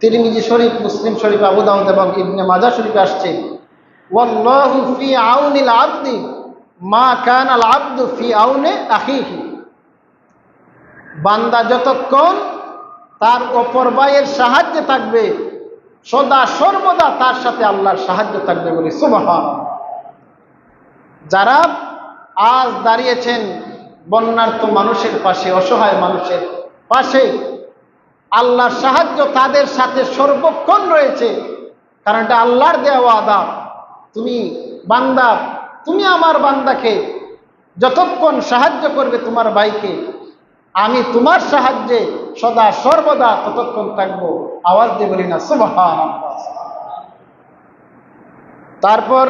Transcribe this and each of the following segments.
তিরমিজি শরীফ, মুসলিম শরীফ আবু দাউদ এবং ইবনে মাজা শরীফ আসছে। মা কান আল আব্দু ফি আউনে বান্দা যতক্ষণ তার অপর ভাইয়ের সাহায্যে থাকবে, সদা সর্বদা তার সাথে আল্লাহর সাহায্য থাকবে বলে সুবহান। যারা আজ দাঁড়িয়েছেন বন্যার্থ মানুষের পাশে, অসহায় মানুষের পাশে আল্লাহর সাহায্য তাদের সাথে সর্বক্ষণ রয়েছে। কারণ এটা আল্লাহর দেওয়া আদা তুমি বান্দা, তুমি আমার বান্দাকে যতক্ষণ সাহায্য করবে তোমার ভাইকে, আমি তোমার সাহায্যে সদা সর্বদা ততক্ষণ থাকব। আওয়াজ দিয়ে বলি না সুবহান তারপর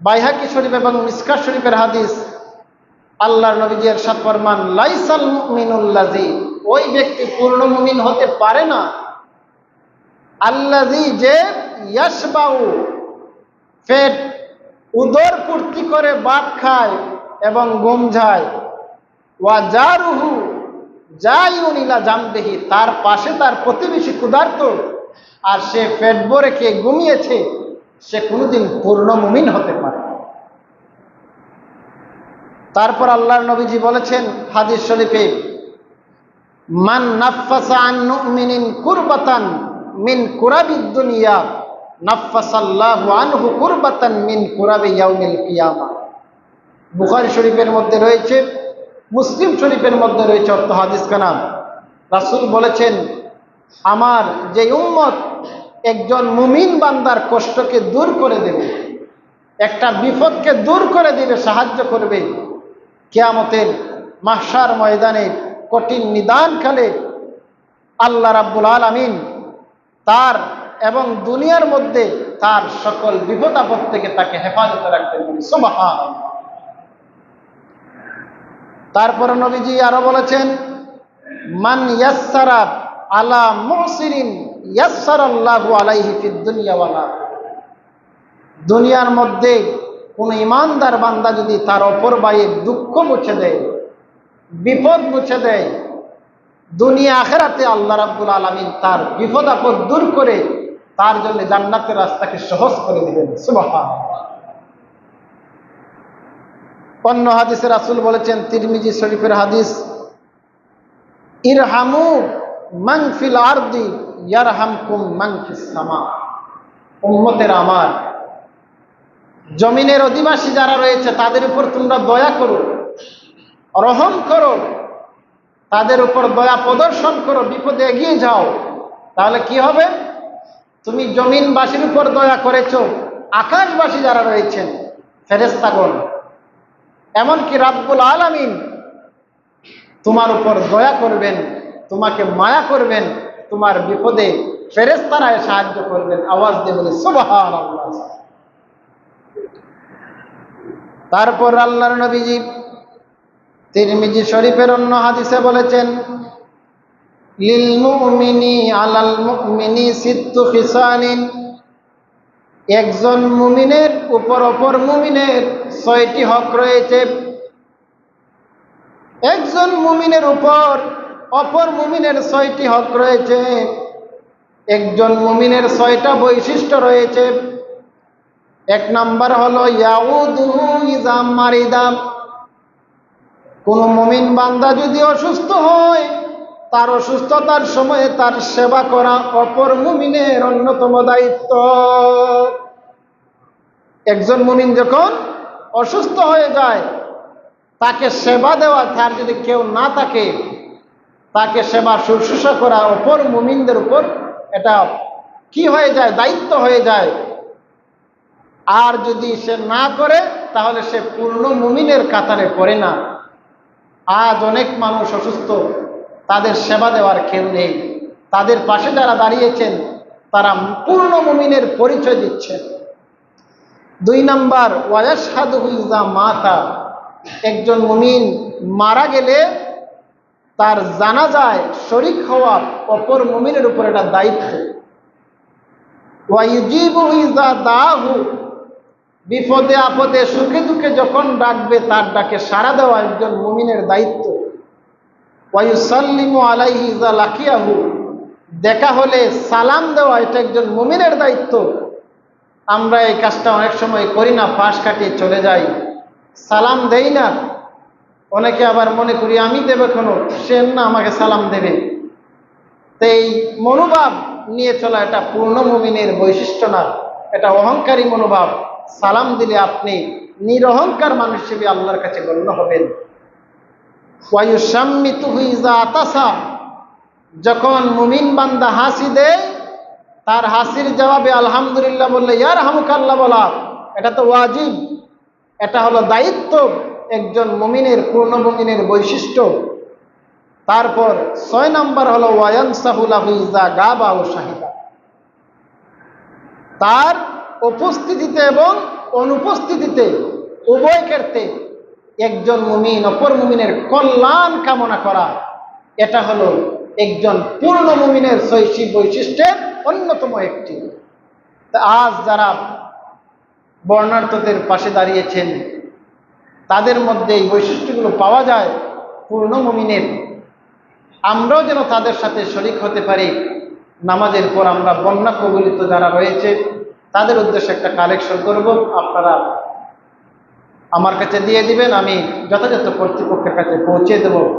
বাইহাকি শরীফ এবং মিসকা শরীফের হাদিস, আল্লাহর নবীজি এরশাদ ফরমান, লাইসাল মুমিনুল্লাজি ওই ব্যক্তি পূর্ণ মুমিন হতে পারে না। আল্লাজি যে ইয়াসবাউ পেট উদর পূর্তি করে বাদ খায় এবং গম যায় ওয়া জারুহু জাইউনিলা জামদেহি, তার পাশে তার প্রতিবেশী ক্ষুধার্ত। আর সে পেট ভরে খেয়ে ঘুমিয়েছে, সে কোনোদিন পূর্ণ মুমিন হতে পারে তারপর আল্লাহর নবীজি বলেছেন হাদিস শরীফে মান নাফাসা মিন কুরাবিদ দুনিয়া মিন কিয়ামা। শরীফের মধ্যে রয়েছে, মুসলিম শরীফের মধ্যে রয়েছে অর্থ হাদিস কানাম রাসূল বলেছেন, আমার যে উম্মত একজন মুমিন বান্দার কষ্টকে দূর করে দেবে, একটা বিপদকে দূর করে দিবে, সাহায্য করবে, কেয়ামতের মাহসার ময়দানে কঠিন নিদানকালে আল্লাহ রাব্বুল আলামিন তার এবং দুনিয়ার মধ্যে তার সকল বিপদ আপদ থেকে তাকে হেফাজতে রাখতে তারপর নবীজি আরও বলেছেন, মান আলা মুহসিরিন ইয়াসসারাল্লাহু আলাইহি ফিদ দুনিয়ার মধ্যে কোন ইমানদার বান্দা যদি তার অপর ভাইয়ের দুঃখ মুছে দেয় বিপদ মুছে দেয়। দুনিয়া আখেরাতে আল্লাহ রাব্বুল আলামিন তার বিপদ আপদ দূর করে তার জন্য জান্নাতের রাস্তাকে সহজ করে দিবেন। সুবহান অন্য হাদিসে রাসূল বলেছেন, তিরমিজি শরীফের হাদিস, ইরহামু মান ফিল আরদি ইয়ারহামকুম মান ফিস সামা। উম্মতের আমার, জমিনের অধিবাসী যারা রয়েছে তাদের উপর তোমরা দয়া করো। রহম করো। তাদের উপর দয়া প্রদর্শন করো, বিপদে এগিয়ে যাও। তাহলে কি হবে? তুমি জমিনবাসীর উপর দয়া করেছ, আকাশবাসী যারা রয়েছেন ফেরেস্তাগণ এমনকি রাব্বুল আলামিন তোমার উপর দয়া করবেন, তোমাকে মায়া করবেন, তোমার বিপদে ফেরেস্তারায় সাহায্য করবেন। আওয়াজ দিয়ে বলে সুবহান তারপর আল্লাহর নবীজি তিরমিজি শরীফের অন্য হাদিসে বলেছেন একজন মুমিনের উপর অপর মুমিনের ছয়টি হক রয়েছে। একজন মুমিনের উপর অপর মুমিনের ছয়টি হক রয়েছে। একজন মুমিনের ছয়টা বৈশিষ্ট্য রয়েছে। এক নাম্বার হলো, ইয়াউদুহু ইজাম মারিদাম কোন মুমিন বান্দা যদি অসুস্থ হয়, তার অসুস্থতার সময়ে তার সেবা করা অপর মুমিনের অন্যতম দায়িত্ব। একজন মুমিন যখন অসুস্থ হয়ে যায়, তাকে সেবা দেওয়া তার যদি কেউ না থাকে, তাকে সেবা শুশ্রূষা করা অপর মুমিনদের উপর এটা কি হয়ে যায়, দায়িত্ব হয়ে যায়। আর যদি সে না করে, তাহলে সে পূর্ণ মুমিনের কাতারে পড়ে না। আজ অনেক মানুষ অসুস্থ, তাদের সেবা দেওয়ার কেউ নেই। তাদের পাশে যারা দাঁড়িয়েছেন, তারা পূর্ণ মুমিনের পরিচয় দিচ্ছেন। দুই নাম্বার ওয়াসাদু ইজা মাতা একজন মুমিন মারা গেলে তার জানা যায় শরিক হওয়া অপর মুমিনের উপর এটা দায়িত্ব। ওয়াইজিবু ইজা দাহু। বিপদে আপদে, সুখে দুঃখে যখন ডাকবে, তার ডাকে সাড়া দেওয়া একজন মুমিনের দায়িত্ব। ওয়াইসাল্লিমু আলাইহি ইজা লাকিয়াহু, দেখা হলে সালাম দেওয়া এটা একজন মুমিনের দায়িত্ব। আমরা এই কাজটা অনেক সময় করি না, পাশ কাটিয়ে চলে যাই। সালাম দেই না। অনেকে আবার মনে করি, আমি দেবে কোনো সে না, আমাকে সালাম দেবে। তো মনোভাব নিয়ে চলা এটা পূর্ণ মুমিনের বৈশিষ্ট্য না। এটা অহংকারী মনোভাব। সালাম দিলে আপনি নিরহংকার মানুষ হিসেবে আল্লাহর কাছে গণ্য হবেন। যখন মুমিন বান্দা হাসি দেয়, তার হাসির জবাবে আলহামদুলিল্লাহ বললে ইয়ার হামুকাল্লাহ বলা। এটা তো ওয়াজিব। এটা হলো দায়িত্ব একজন মুমিনের, পূর্ণ মুমিনের বৈশিষ্ট্য। তারপর ছয় নম্বর হলো ওয়ায়ান সাহুলাহুইজা গাবা ও শাহিদা। তার উপস্থিতিতে এবং অনুপস্থিতিতে উভয় ক্ষেত্রে একজন মুমিন, অপর মুমিনের কল্যাণ কামনা করা, এটা হলো একজন পূর্ণ মুমিনের শৈশী বৈশিষ্ট্যের অন্যতম একটি। আজ যারা বর্ণার্থদের পাশে দাঁড়িয়েছেন, তাদের মধ্যে এই বৈশিষ্ট্যগুলো পাওয়া যায় পূর্ণ মুমিনের। আমরাও যেন তাদের সাথে শরিক হতে পারি। নামাজের পর আমরা বন্যা কবলিত যারা রয়েছে তাদের উদ্দেশ্যে একটা কালেকশন করব। আপনারা আমার কাছে দিয়ে দিবেন, আমি যথাযথ কর্তৃপক্ষের কাছে পৌঁছে দেব।